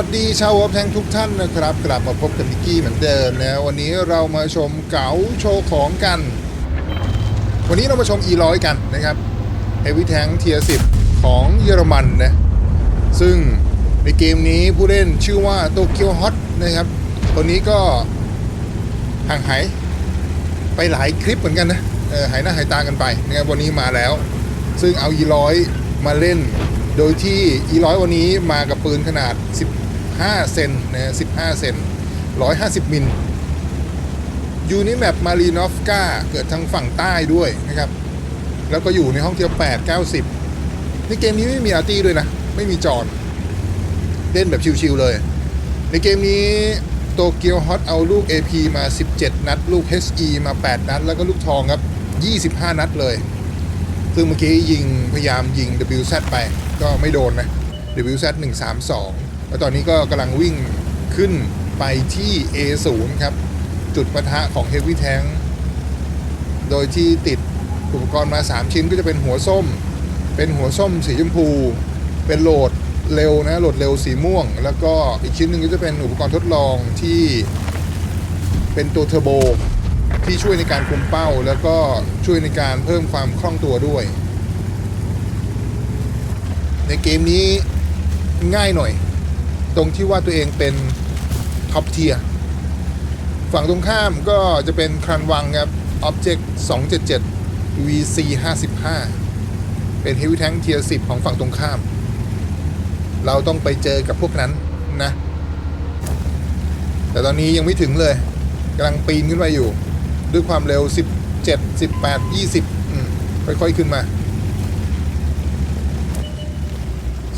สวัสดีชาววับแทงทุกท่านนะครับ กลับมาพบกับนิกกี้เหมือนเดิมนะวันนี้เรามาชมเก๋าโชว์ของกัน วันนี้เรามาชม E100 กันนะครับ Heavy Tank Tier 10ของเยอรมันนะซึ่งในเกมนี้ผู้เล่นชื่อว่าโตเกียวฮอตนะครับคนนี้ก็ห่างหายไปหลายคลิปเหมือนกันนะหายหน้าหายตากันไปนะครับวันนี้มาแล้ว ซึ่งเอา E100 มาเล่นโดยที่ E100 วันนี้มากับปืนขนาด 15 เซนนะ15 เซน 150 มิลยูนิแมปมารีนอฟกาเกิดทางฝั่งใต้ด้วยนะครับ แล้วก็อยู่ในห้องเทียบ8 90 ในเกมนี้ไม่มีอาร์ตี้ด้วยนะ ไม่มีจอนเล่นแบบชิวๆเลย ในเกมนี้โตเกียวฮอตเอาลูก AP มา 17 นัด ลูก HE มา 8 นัด แล้วก็ลูกทองครับ 25 นัดเลย ซึ่งเมื่อกี้ยิงพยายามยิง WZ ไปก็ไม่โดนนะ WZ 132 แล้วตอนนี้ก็กำลังวิ่งขึ้นไปที่ A0 ครับ จุดปะทะของ Heavy Tank โดยที่ติดอุปกรณ์มา 3 ชิ้นก็จะเป็นหัวส้ม เป็นหัวส้มสีชมพู เป็นโหลดเร็วนะโหลดเร็วสีม่วง แล้วก็อีกชิ้นหนึ่งก็จะเป็นอุปกรณ์ทดลองที่เป็นตัวเทอร์โบที่ช่วยในการคุมเป้า แล้วก็ช่วยในการเพิ่มความคล่องตัวด้วย ในเกมนี้ง่ายหน่อย ตรงที่ว่าตัวเองเป็นท็อปเทียร์ฝั่งตรงข้ามก็จะเป็นครันวังครับ Object 277 VC 55เป็น Heavy Tank Tier 10 ของฝั่งตรงข้าม เราต้องไปเจอกับพวกนั้นนะ แต่ตอนนี้ยังไม่ถึงเลยกำลังปีนขึ้นไปอยู่ ด้วยความเร็ว 17 18 20อืมค่อยๆขึ้นมา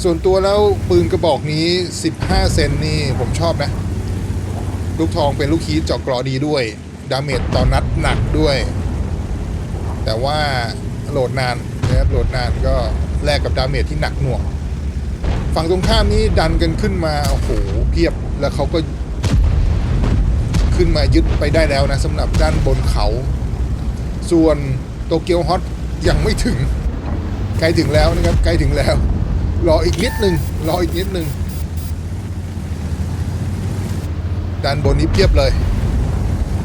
ส่วนตัวแล้วปืนกระบอกนี้ 15 เซนนี่ผมชอบนะ ลูกทองเป็นลูกคีดจาะเกราะดีด้วย ดาเมจต่อนนัดหนักด้วย แต่ว่าโหลดนานนะครับโหลดนานก็แลกกับดาเมจที่หนักหน่วง ฝั่งตรงข้ามนี้ดันกันขึ้นมาโอ้โหเพียบแล้วเขาก็ขึ้นมายึดไปได้แล้วนะสำหรับด้านบนเขา ส่วนโตเกียวฮอตยังไม่ถึงใกล้ถึงแล้วนะครับใกล้ถึงแล้ว รออีกนิดหนึ่งรออีกนิดหนึ่งด้านบนนี้เพียบเลย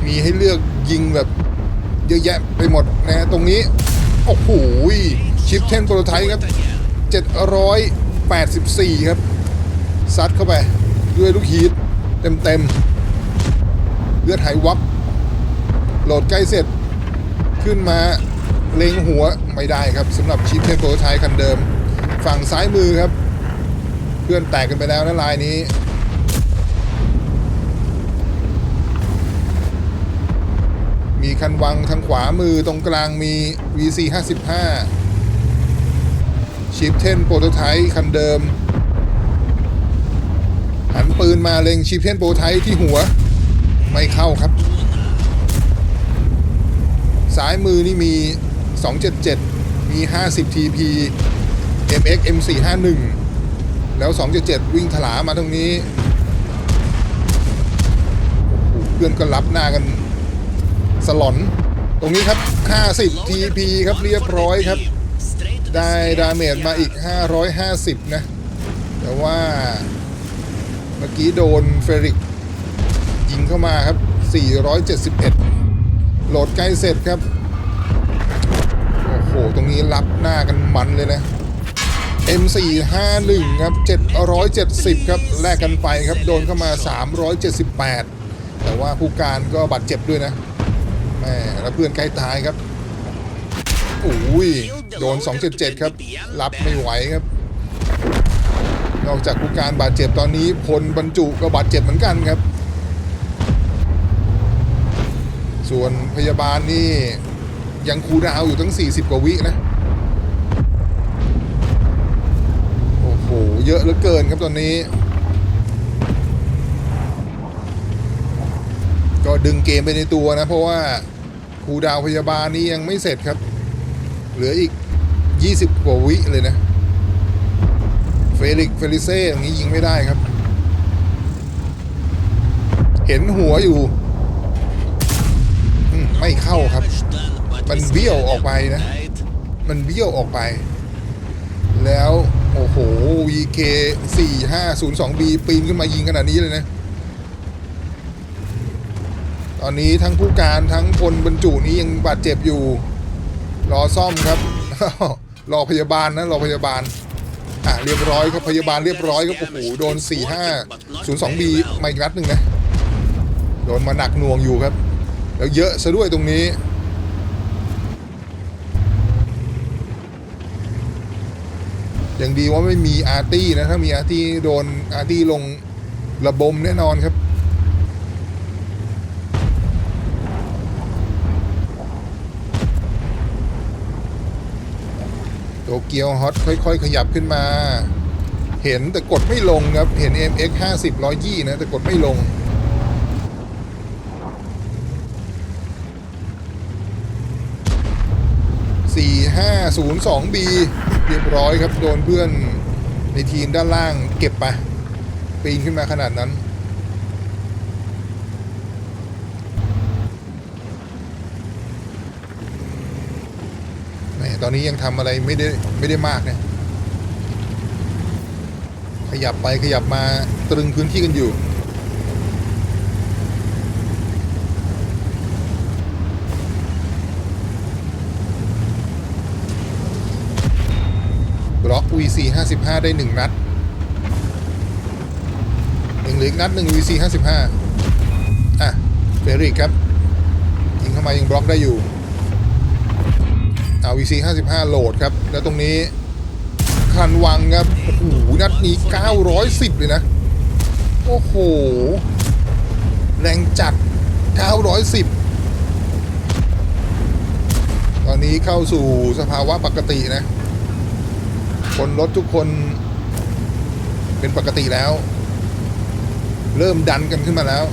มีให้เลือกยิงแบบเยอะแยะไปหมดนะตรงนี้ โอ้โหชิปเทนโปรไทป์ครับ 784 ครับ ซัดเข้าไป ด้วยลูกฮีทเต็มๆ เลือดหายวับ โหลดใกล้เสร็จ ขึ้นมาเล็งหัวไม่ได้ครับสำหรับชิปเทนโปรไทป์คันเดิม ฝั่งซ้ายมือครับ เพื่อนแตกกันไปแล้วนะลายนี้มีคันวังทางขวามือตรงกลางมี VC 55ชิป10โปรโตไทป์คันเดิม หันปืนมาเล็งชิป10โปรโตไทป์ที่หัว ไม่เข้าครับ ซ้ายมือนี่มี 277 มี 50 TP MX M451 แล้ว277วิ่งถลามาตรงนี้ เพื่อนก็รับหน้ากันสลอน ตรงนี้ครับ 50 TP ครับเรียบร้อยครับ ได้ดาเมจมาอีก 550 นะ แต่ว่าเมื่อกี้โดนเฟริกยิงเข้ามาครับ 471 โหลดใกล้เสร็จครับ โอ้โห ตรงนี้รับหน้ากันมันเลยนะ M451 ครับ 770 ครับ แลกกันไปครับ โดนเข้ามา 378 แต่ว่าผู้การก็บาดเจ็บด้วยนะแม่แล้วเพื่อนใกล้ตายครับอุ้ยโดน 277 ครับ รับไม่ไหวครับ นอกจากผู้การบาดเจ็บตอนนี้พลบรรจุก็บาดเจ็บเหมือนกันครับ ส่วนพยาบาลนี่ยังคูดาวอยู่ตั้ง 40 กว่าวินะ เยอะเหลือเกินครับตอนนี้ ก็ดึงเกมไปในตัวนะ เพราะว่าครูดาวพยาบาลนี้ยังไม่เสร็จครับ เหลืออีก 20 กว่าวิเลยนะ เฟลิกเฟลิเซ่อย่างนี้ยิงไม่ได้ครับ เห็นหัวอยู่ ไม่เข้าครับ มันเบี้ยวออกไปนะ มันเบี้ยวออกไป แล้ว โอ้โห VK 4502B ปีนขึ้นมายิงขนาดนี้เลยนะ ตอนนี้ทั้งผู้การทั้งพลบรรจุนี้ยังบาดเจ็บอยู่ รอซ่อมครับ รอพยาบาลนะ รอพยาบาล อะ เรียบร้อยครับ พยาบาลเรียบร้อยครับ โอ้โห โดน 4502B มาอีกนัดหนึ่งนะ โดนมาหนักหน่วงอยู่ครับ แล้วเยอะซะด้วยตรงนี้ อย่างดีว่าไม่มีอาร์ตี้นะ ถ้ามีอาร์ตี้โดนอาร์ตี้ลงระบมแน่นอนครับโตเกียวฮอตค่อยๆ ขยับขึ้นมา เห็นแต่กดไม่ลงครับ เห็น MX 50 120 นะ แต่กดไม่ลง 02B เรียบร้อยครับ โดนเพื่อนในทีมด้านล่างเก็บไปปีนขึ้นมาขนาดนั้นแมตอนนี้ยังทำอะไรไม่ได้ไม่ได้มากนะขยับไปขยับมาตรึงพื้นที่กันอยู่ บล็อก VC 55 ได้ 1 นัดยังเหลืออีกนัดหนึ่ง VC 55 อะเฟริกครับ ยิงเข้ามายังบล็อกได้อยู่เอา VC 55 โหลดครับ แล้วตรงนี้คันวังครับ โอ้โห นัดนี้ 910 เลยนะ โอ้โห แรงจัด 910 ตอนนี้เข้าสู่สภาวะปกตินะ คนรถทุกคนเป็นปกติแล้ว เริ่มดันกันขึ้นมาแล้ว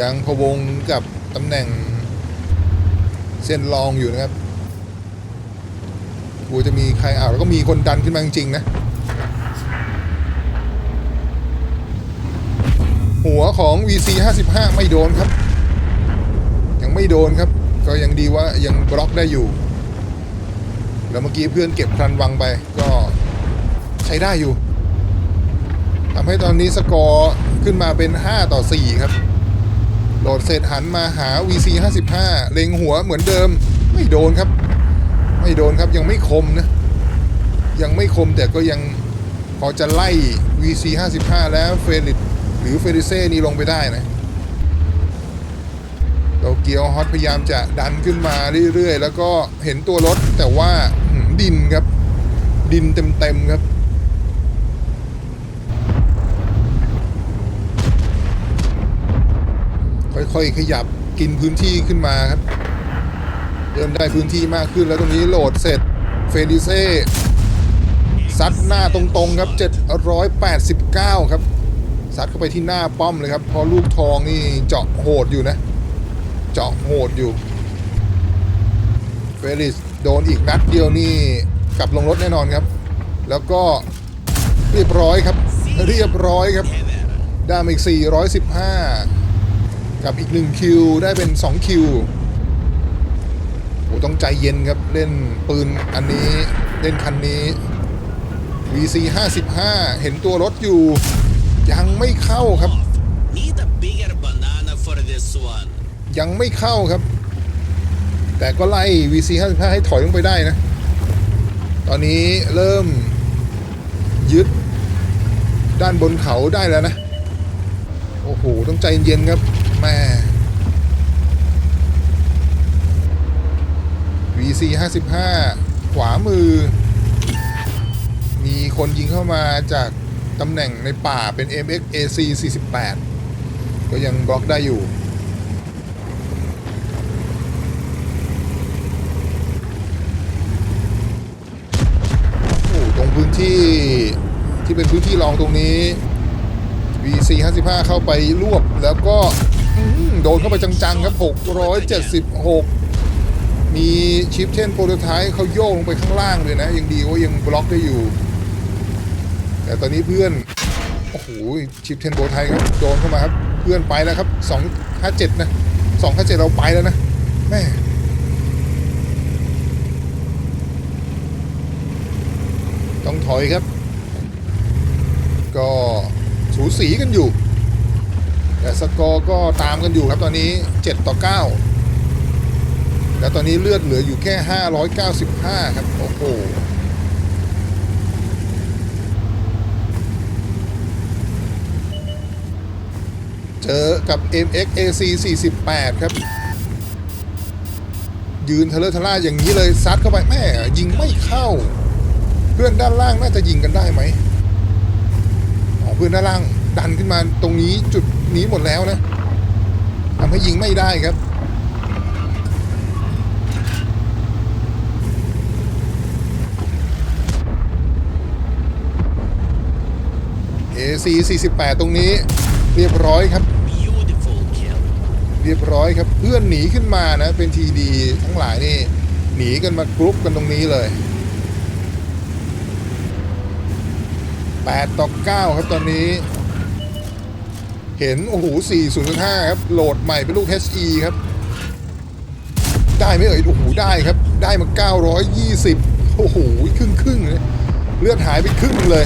ยังพวงกับตำแหน่งเส้นรองอยู่นะครับกลัวจะมีใครอ่าวแล้วก็มีคนดันขึ้นมาจริงๆนะ หัวของ VC 55ไม่โดนครับ ยังไม่โดนครับ ก็ยังดีว่ายังบล็อกได้อยู่ แล้วเมื่อกี้เพื่อนเก็บพลันวังไป ก็ใช้ได้อยู่ทำให้ตอนนี้สกอร์ขึ้นมาเป็น 5 ต่อ 4 ครับ โหลดเสร็จหันมาหา VC 55เล็งหัวเหมือนเดิม ไม่โดนครับ ไม่โดนครับยังไม่คมนะ ยังไม่คมแต่ก็ยังพอจะไล่ VC 55แล้วเฟลิต หรือเฟริเซ่นี่ลงไปได้นะโตเกียวฮอตพยายามจะดันขึ้นมาเรื่อยๆ แล้วก็เห็นตัวรถแต่ว่าดินครับ ดินเต็มๆครับค่อยๆ ขยับกินพื้นที่ขึ้นมาครับ เริ่มได้พื้นที่มากขึ้นแล้วตรงนี้โหลดเสร็จเฟริเซ่ซัดหน้าตรงๆครับ 789 ครับ ซัดเข้าไปที่หน้าป้อมเลยครับเพราะลูกทองนี่เจาะโหดอยู่นะ เจาะโหดอยู่เฟริสโดนอีกนัดเดียวนี่กลับลงรถแน่นอนครับ แล้วก็เรียบร้อยครับ เรียบร้อยครับ ได้มาอีก 415 กับอีก 1 คิว ได้เป็น 2 คิวโอ้ต้องใจเย็นครับ เล่นปืนอันนี้ เล่นคันนี้ VC 55 เห็นตัวรถอยู่ ยังไม่เข้าครับ Need a bigger banana for this one. ยังไม่เข้าครับ แต่ก็ไล่ VC 55ให้ถอยลงไปได้นะ ตอนนี้เริ่มยึดด้านบนเขาได้แล้วนะ โอ้โห ต้องใจเย็นครับแม่ VC 55ขวามือ มีคนยิงเข้ามาจาก ตำแหน่งในป่าเป็น MX AC 48 ก็ยังบล็อกได้อยู่ โอ้ตรงพื้นที่ที่เป็นพื้นที่รองตรงนี้ VC 55 เข้าไปรวบแล้วก็โดนเข้าไปจังๆครับ 676 มีชิปเช่นโปรโตไทป์เขาโยกลงไปข้างล่างเลยนะ ยังดีว่ายังบล็อกได้อยู่ แต่ตอนนี้เพื่อน โอ้โห ชิปเทนโบไทยครับโดนเข้ามาครับ เพื่อนไปแล้วครับ 257 นะ 257 เราไปแล้วนะ แม่ต้องถอยครับ ก็สูสีกันอยู่ แต่สกอร์ก็ตามกันอยู่ครับตอนนี้ 7 ต่อ 9 แล้วตอนนี้เลือดเหลืออยู่แค่ 595 ครับ โอ้โห อกับ MXAC 48 ครับ ยืนทะเลทะล่าอย่างนี้เลยซัดเข้าไปแม่ยิงไม่เข้า เพื่อนด้านล่างน่าจะยิงกันได้ไหมอ๋อเพื่อนด้านล่างดันขึ้นมาตรงนี้จุดนี้หมดแล้วนะทำให้ยิงไม่ได้ครับ AC 48 ตรงนี้เรียบร้อยครับ เรียบร้อยครับ เพื่อนหนีขึ้นมานะ เป็นทีดีทั้งหลายนี่ หนีกันมากรุ๊ปกันตรงนี้เลย8ต่อ9ครับตอนนี้ เห็น โอ้โห405 ครับ โหลดใหม่เป็นลูก HE ครับ ได้ไหมเอ่ย โอ้โห ได้ครับ ได้มา 920 โอ้โห ครึ่งครึ่งเลยเลือดหายไปครึ่งเลย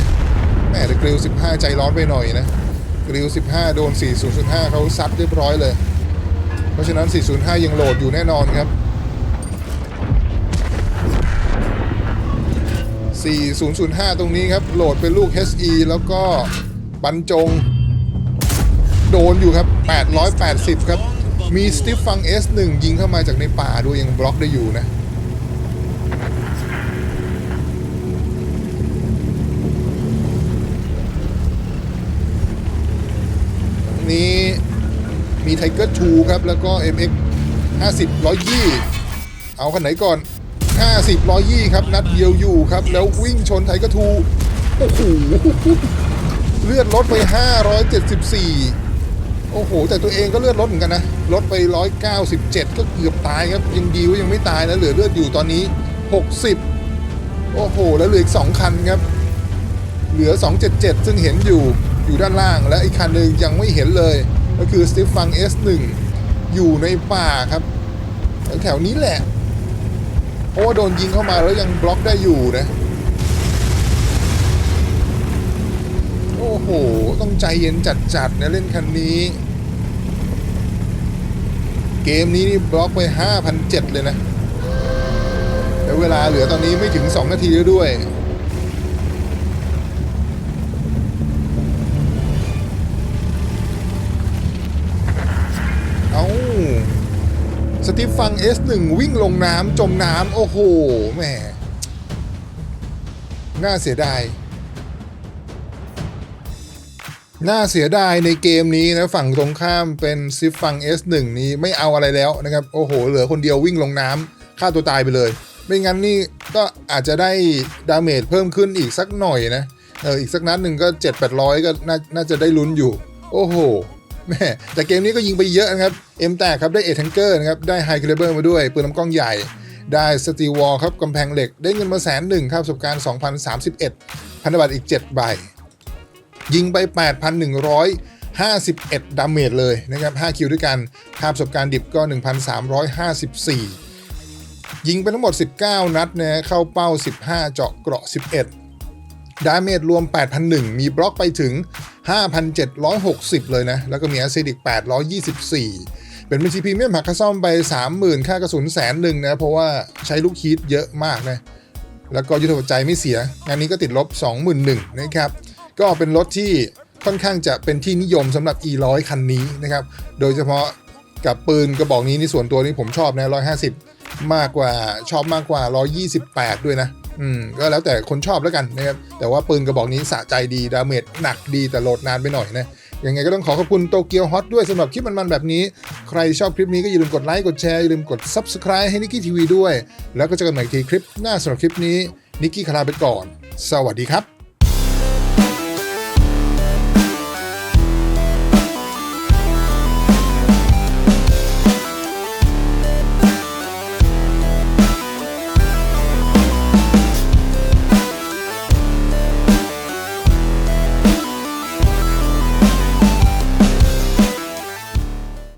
แม่แต่กริล15 ใจร้อนไปหน่อยนะ กริล15 โดน 405 เขาซัดเรียบร้อยเลย เพราะฉะนั้น 405 ยังโหลดอยู่แน่นอนครับ 4005 ตรงนี้ครับ โหลดเป็นลูก HE แล้วก็บรรจง โดนอยู่ครับ 880 ครับ มีสติฟฟัง S1 ยิงเข้ามาจากในป่าด้วยยังบล็อกได้อยู่นะนี้ มีไทเกอร์ทูครับ แล้วก็ MX 50 120 เอาคันไหนก่อน 50 120 ครับ นัดเดียวอยู่ครับ แล้ววิ่งชนไทเกอร์ทูโอ้โห เลือดลดไป 574 โอ้โห แต่ตัวเองก็เลือดลดเหมือนกันนะ ลดไป 197 ก็เกือบตายครับ ยังดีว่ายังไม่ตายนะ เหลือเลือดอยู่ตอนนี้ 60 โอ้โห แล้วเหลืออีก 2 คันครับ เหลือ 277 ซึ่งเห็นอยู่อยู่ด้านล่างและอีกคันหนึ่งยังไม่เห็นเลย ก็คือ s t i f ฟัง S1 อยู่ในป่าครับ แถวนี้แหละ เพราะว่าโดนยิงเข้ามาแล้วยังบล็อกได้อยู่นะ โอ้โห ต้องใจเย็นจัดๆนะเล่นคันนี้ เกมนี้นี่บล็อกไป 5,007 เลยนะแล้วเวลาเหลือตอนนี้ไม่ถึง 2 นาทีแล้วด้วย เอา สตีฟฟัง S1 วิ่งลงน้ำจมน้ำโอ้โหแหมน่าเสียดาย น่าเสียดายในเกมนี้นะฝั่งตรงข้ามเป็นซิฟฟัง S1 นี้ไม่เอาอะไรแล้วนะครับ โอ้โห เหลือคนเดียววิ่งลงน้ำฆ่าตัวตายไปเลย ไม่งั้นนี่ก็อาจจะได้ดาเมจเพิ่มขึ้นอีกสักหน่อยนะ เอออีกสักนัดหนึ่งก็ 7 8 0 0 ก็น่าน่าจะได้ลุ้นอยู่ โอ้โห แม่แต่เกมนี้ก็ยิงไปเยอะนะครับเอ็มแตกครับได้เอทังเกอร์นะครับได้ไฮคาลิเบอร์มาด้วยปืนลำกล้องใหญ่ได้สตีวอลครับกำแพงเหล็กได้เงินมาแสนหนึ่งครับประสบการณ์ 2031 พันธบัตรอีก 7 ใบ ยิงไป 8,151 ดาเมจเลยนะครับ 5 คิวด้วยกันค่าประสบการณ์ดิบก็ 1,354 ยิงไปทั้งหมด 19 นัดนะเข้าเป้า 15 เจาะเกราะ 11 ดาเมจรวม 8,001 มีบล็อกไปถึง 5,760 เลยนะ แล้วก็มีแอซิดอีก824 เป็นบัญชีพรีเมียมหักค่าซ่อมไป 30,000 ค่ากระสุนแสนหนึ่งนะ เพราะว่าใช้ลูกฮีทเยอะมากนะ แล้วก็ยุทธปัจจัยไม่เสีย งานนี้ก็ติดลบ 21,000นะครับ ก็เป็นรถที่ค่อนข้างจะเป็นที่นิยมสำหรับ E100 คันนี้นะครับ โดยเฉพาะกับปืนกระบอกนี้ในส่วนตัวนี้ผมชอบนะ 150 มากกว่าชอบมากกว่า 128 ด้วยนะ อืมก็แล้วแต่คนชอบแล้วกันนะครับแต่ว่าปืนกระบอกนี้สะใจดีดาเมจหนักดีแต่โหลดนานไปหน่อยนะยังไงก็ต้องขอขอบคุณโตเกียวฮอตด้วยสำหรับคลิปมันๆแบบนี้ ใครชอบคลิปนี้ก็อย่าลืมกดไลค์กดแชร์อย่าลืมกด Subscribe ให้นิกกี้ทีวีด้วย แล้วก็เจอกันใหม่อีกทีคลิปหน้าสำหรับคลิปนี้นิกกี้คลาไปก่อน สวัสดีครับ